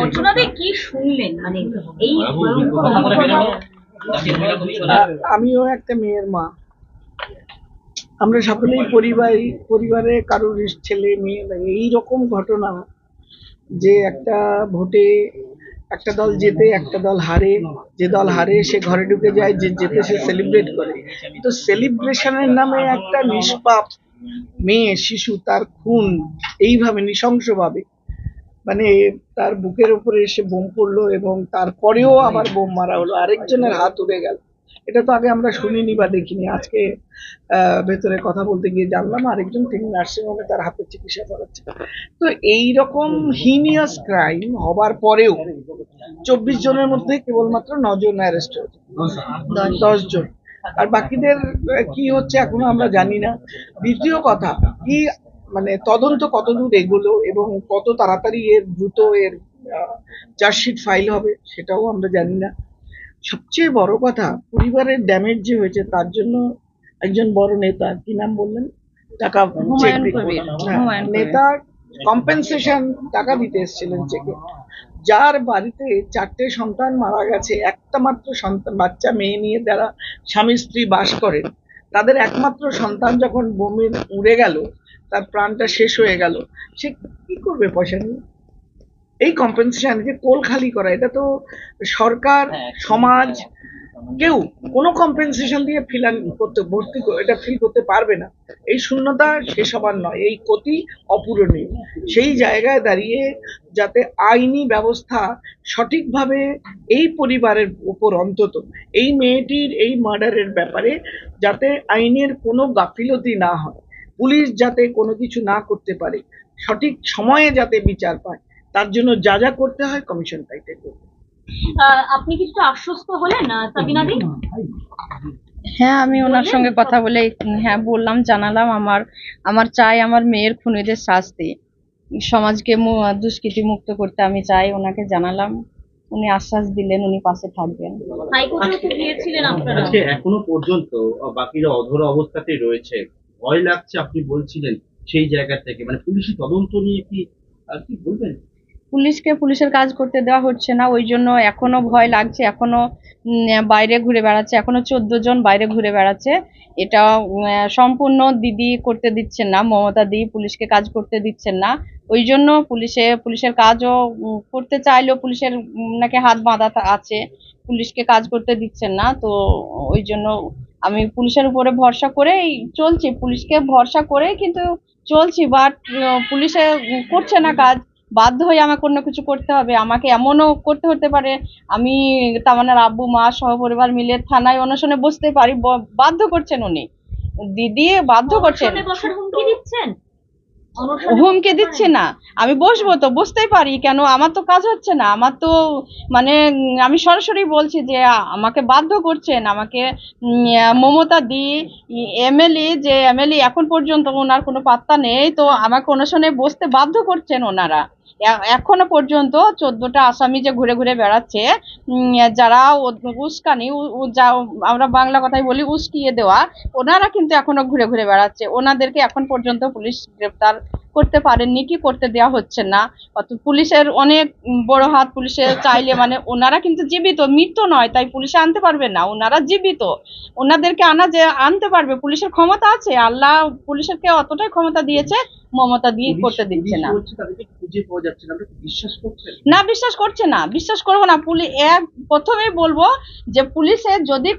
ঘটনাতে কি শুনলেন? মানে এই আমিও একটা মেয়ের মা। আমরা সকলেই পরিবার পরিবারে কারোর ছেলে মেয়ে এই রকম ঘটনা যে একটা ভোটে একটা দল জেতে একটা দল হারে যে দল হারে সে ঘরে ঢুকে যায় যে জেতে সে সেলিব্রেট করে। তো সেলিব্রেশনের নামে একটা নিষ্পাপ মেয়ে শিশু তার খুন এইভাবে নৃশংসভাবে মানে তার বুকের উপরে এসে বোম পড়ল এবং তারপরেও আবার বোম মারা হলো। আরেকজনের হাত উড়ে গেল। এটা তো আগে আমরা শুনিনি বা দেখিনি। আজকে ভেতরে কথা বলতে গিয়ে জানলাম আরেকজন তিনি নার্সিং হোমে তার হাতের চিকিৎসা করাচ্ছে তো এই রকম হিনিয়াস ক্রাইম হবার পরেও চব্বিশ জনের মধ্যে কেবলমাত্র নজন অ্যারেস্ট হয়েছে। দশ জন। আর বাকিদের কি হচ্ছে এখনও আমরা জানি না। দ্বিতীয় কথা কি মানে তদন্ত কতদূর এগোলো এবং কত তাড়াতাড়ি এর দ্রুত এর চার্জশিট ফাইল হবে সেটাও আমরা জানি না। সবচেয়ে বড় কথা পরিবারের ড্যামেজ যে হয়েছে তার জন্য একজন বড় নেতা কি নাম বললেন? টাকা হ্যাঁ, নেতা কম্পেনসেশন টাকা দিতে এসেছিলেন চেকে যার বাড়িতে চারটে সন্তান মারা গেছে একটা মাত্র সন্তান বাচ্চা মেয়ে নিয়ে যারা স্বামী স্ত্রী বাস করেন তাদের একমাত্র সন্তান যখন বোমে উড়ে গেল তার প্রাণটা শেষ হয়ে গেল। সে কি করবে পয়সা নিয়ে? এই কম্পেনসেশন যে কোল খালি করা এটা তো সরকার সমাজ কেউ কোনো কম্পেনসেশন দিয়ে ফিল করতে ভর্তি এটা ফিল করতে পারবে না। এই শূন্যতা শেষ হবার নয় এই ক্ষতি অপূরণীয়। সেই জায়গায় দাঁড়িয়ে যাতে আইনি ব্যবস্থা সঠিকভাবে এই পরিবারের উপর অন্তত এই মেয়েটির এই মার্ডারের ব্যাপারে যাতে আইনের কোনো গাফিলতি না হয়। পুলিশ যাতে কোনো কিছু না করতে পারে সঠিক সময়ে যাতে বিচার পায় তার জন্য যা যা করতে হয় কমিশন তাইতে করবে। আপনি কিছুটা আশ্বস্ত হলেন হ্যাঁ আমি ওনার সঙ্গে কথা বলে হ্যাঁ বললাম জানালাম আমার আমার চাই আমার মেয়ের খুনিদের শাস্তি। সমাজকে দুষ্কৃতি মুক্ত করতে আমি চাই ওনাকে জানালাম। উনি আশ্বাস দিলেন উনি পাশে থাকবেন। হাইকোর্টেও তো গিয়েছিলেন আপনারা। আজকে এখনও পর্যন্ত বাকিরা অধরা অবস্থাতেই রয়েছে। ভয় লাগছে আপনি বলছিলেন সেই জায়গা থেকে। মানে পুলিশি তদন্ত নিয়ে কি আহ, কি বলবেন? পুলিশকে পুলিশের কাজ করতে দেওয়া হচ্ছে না ওই জন্য এখনও ভয় লাগছে এখনও বাইরে ঘুরে বেড়াচ্ছে এখনও চোদ্দ জন বাইরে ঘুরে বেড়াচ্ছে। এটা সম্পূর্ণ দিদি করতে দিচ্ছেন না মমতা দি পুলিশকে কাজ করতে দিচ্ছেন না। ওই জন্য পুলিশে পুলিশের কাজও করতে চাইলেও পুলিশের নাকি হাত বাঁধা আছে পুলিশকে কাজ করতে দিচ্ছেন না তো ওই জন্য আমি পুলিশের উপরে ভরসা করেই চলছি, পুলিশকে ভরসা করে কিন্তু চলছি বাট পুলিশে করছে না কাজ, বাধ্য হয়ে আমাকে অন্য কিছু করতে হবে, আমাকে এমনও করতে হতে পারে, আমি তামানার আব্বু, মা সহপরিবার মিলে থানায় অনশনে বসতে পারি বাধ্য করছেন উনি দিদি বাধ্য করছেন। হুমকি দিচ্ছে না। আমি বসবো তো বসতেই পারি। কেন? আমার তো কাজ হচ্ছে না। আমার তো মানে আমি সরাসরি বলছি যে আমাকে বাধ্য করছেন। আমাকে মমতা দি এমএলএ যে এমএলএ এখন পর্যন্ত ওনার কোনো পাত্তা নেই। তো আমাকে অনশনে বসতে বাধ্য করছেন ওনারা। এখনও পর্যন্ত চোদ্দটা আসামি যে ঘুরে ঘুরে বেড়াচ্ছে যারা উস্কানি যা আমরা বাংলা কথায় বলি উস্কিয়ে দেওয়া, ওনারা কিন্তু এখনও ঘুরে ঘুরে বেড়াচ্ছে। ওনাদেরকে এখন পর্যন্ত পুলিশ গ্রেপ্তার করতে পারেননি কি করতে দেওয়া হচ্ছে না। অত পুলিশের অনেক বড় হাত পুলিশের চাইলে মানে ওনারা কিন্তু জীবিত মৃত্যু নয় তাই পুলিশে আনতে পারবে না। ওনারা জীবিত। ওনাদেরকে আনা যে আনতে পারবে পুলিশের ক্ষমতা আছে। আল্লাহ পুলিশেরকে অতটাই ক্ষমতা দিয়েছে মমতা দিয়ে করতে দিচ্ছে না। বিশ্বাস না বিশ্বাস করছে না। বিশ্বাস করব না। পুলিশ এক প্রথমেই বলব যে পুলিশে যদি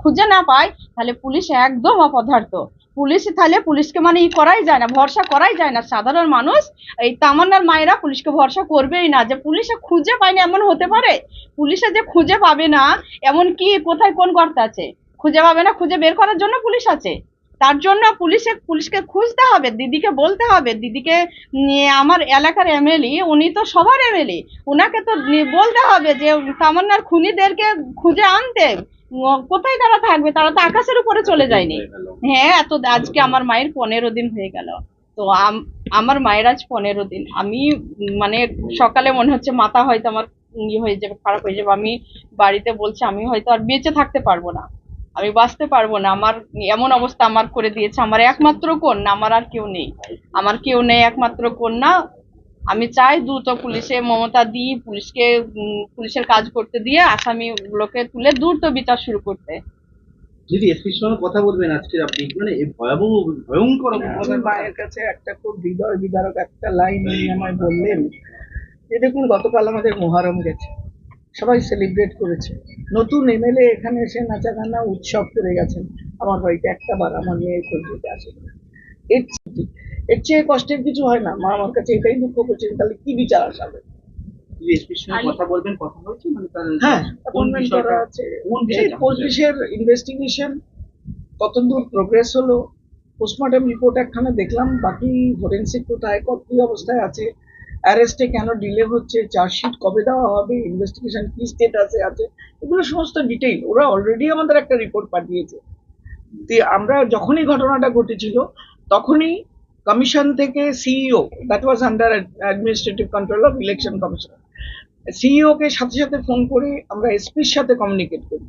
খুঁজে না পায় তাহলে পুলিশ একদম অপদার্থ। পুলিশ তাহলে পুলিশকে মানে ই করাই যায় না, ভরসা করাই যায় না। সাধারণ মানুষ, এই তামান্নার মায়েরা পুলিশকে ভরসা করবেই না যে পুলিশে খুঁজে পায় না এমন হতে পারে? পুলিশে যে খুঁজে পাবে না, এমন কি, কোথায় কোন গর্ত আছে? খুঁজে পাবে না, খুঁজে বের করার জন্য পুলিশ আছে। তার জন্য পুলিশে, পুলিশকে খুঁজতে হবে, দিদিকে বলতে হবে। দিদিকে আমার এলাকার এমএলএ উনি তো সবার এমএলএ ওনাকে তো বলতে হবে যে তামান্নার খুনিদেরকে খুঁজে আনতে। কোথায় তারা থাকবে? তারা তো আকাশের উপরে চলে যায়নি। হ্যাঁ এত আজকে আমার মায়ের পনেরো দিন হয়ে গেল। তো আমার মায়ের আজ পনেরো দিন। আমি মানে সকালে মনে হচ্ছে মাথা হয়তো আমার ইয়ে হয়ে যাবে খারাপ হয়ে যাবে। আমি বাড়িতে বলছি আমি হয়তো আর বেঁচে থাকতে পারব না। আমি বাঁচতে পারব না। আমার এমন অবস্থা আমার করে দিয়েছে। আমার একমাত্র কন্যা আমার আর কেউ নেই। আমার কেউ নেই একমাত্র কন্যা। আমি চাই দ্রুত পুলিশে মমতা দিই পুলিশকে পুলিশের কাজ করতে দিয়ে আসামিগুলোকে তুলে দ্রুত বিচার শুরু করতে। দিদি এসপির সঙ্গে কথা বলবেন আজকের আপনি। মানে এই ভয়াবহ ভয়ঙ্কর মায়ের কাছে একটা খুব হৃদয় বিদারক একটা লাইন উনি আমায় বললেন যে দেখুন গতকাল আমাদের মোহারম গেছে। সবাই সেলিব্রেট করেছে। নতুন এমএলএ এখানে এসে নাচা গানা উৎসব করে গেছেন। আমার বাড়িতে একটা বার আমার মেয়ের খোঁজ আসে। এর এর চেয়ে কষ্টের কিছু হয় না। মা আমার কাছে এটাই দুঃখ করছেন তাহলে কি বিচার আসাবে মানে হ্যাঁ ইনভেস্টিগেশন কতদূর প্রোগ্রেস হলো পোস্টমর্টম রিপোর্ট একখানা দেখলাম বাকি ফরেন্সিক কোথায় কত কি অবস্থায় আছে অ্যারেস্টে কেন ডিলে হচ্ছে চার্জশিট কবে দেওয়া হবে ইনভেস্টিগেশন কি স্টেটাসে আছে এগুলো সমস্ত ডিটেইল ওরা অলরেডি আমাদের একটা রিপোর্ট পাঠিয়েছে। তো আমরা যখনই ঘটনাটা ঘটেছিল তখনই কমিশন থেকে CEO that was under administrative control of election commission CEO কে সাথে সাথে ফোন করে আমরা এসপির সাথে কমিউনিকেট করি।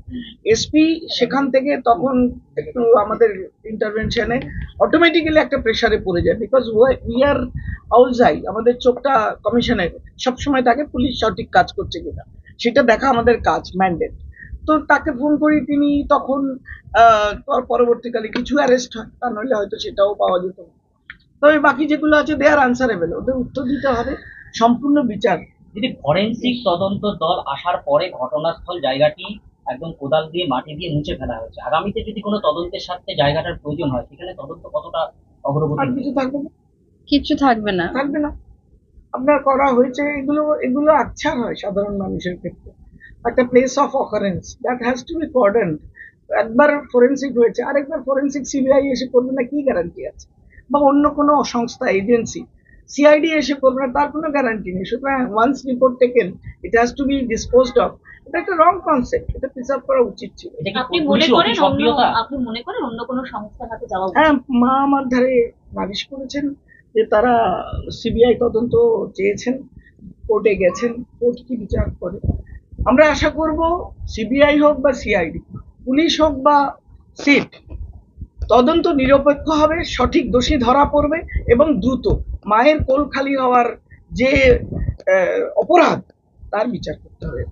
এসপি সেখান থেকে তখন একটু আমাদের ইন্টারভেনশনে অটোমেটিক্যালি একটা প্রেসারে পড়ে যায় বিকজ উই আর আউলজাই আমাদের চোখটা কমিশনের সবসময় থাকে পুলিশ সঠিক কাজ করছে কিনা। সেটা দেখা আমাদের কাজ ম্যান্ডেট তো তাকে ফোন করি, তিনি তখন পরবর্তীকালে কিছু অ্যারেস্ট হয়, তা নইলে হয়তো সেটাও পাওয়া যেত না। তবে বাকি যেগুলো আছে দে আর আনসারেবল ওদের উত্তর দিতে হবে। সম্পূর্ণ বিচার। যদি ফরেন্সিক তদন্ত দল আসার পরে ঘটনাস্থল জায়গাটি একদম কোদাল দিয়ে মাটি দিয়ে মুছে ফেলা হয়েছে। আগামীতে যদি কোনো তদন্তের সাথে জায়গাটার প্রয়োজন হয় সেখানে তদন্ত কতটা অগ্রগতি আর কিছু থাকবে না। কিচ্ছু থাকবে না। থাকবে না। আপনার করা হয়েছে এগুলো এগুলো আচ্ছা হয় সাধারণ মানুষের ক্ষেত্রে। একটা place of occurrence that has to be cordoned একবার ফরেন্সিক হয়েছে আরেকবার ফরেন্সিক সিবিআই এসে করবে না কি গ্যারান্টি আছে? বা অন্য কোনো সংস্থা এজেন্সি সিআইডি এসে করবে না তার কোনো গ্যারান্টি নেই। সুতরাং once report taken it has to be disposed of এটা একটা রং কনসেপ্ট এটা প্রিজার্ভ করা উচিত ছিল। আপনি মনে করেন অন্য আপনি মনে করেন অন্য কোনো সংস্থার হাতে যাওয়া হ্যাঁ মা আমার ধারে নালিশ করেছেন যে তারা সিবিআই তদন্ত চেয়েছেন কোর্টে গেছেন কোর্ট কি বিচার করে। আমরা আশা করব সিবিআই হোক বা সিআইডি পুলিশ হোক বা সিট তদন্ত নিরপেক্ষ হবে, সঠিক দোষী ধরা পড়বে এবং দ্রুত মায়ের কোল খালি হওয়ার যে অপরাধ, তার বিচার করতে হবে।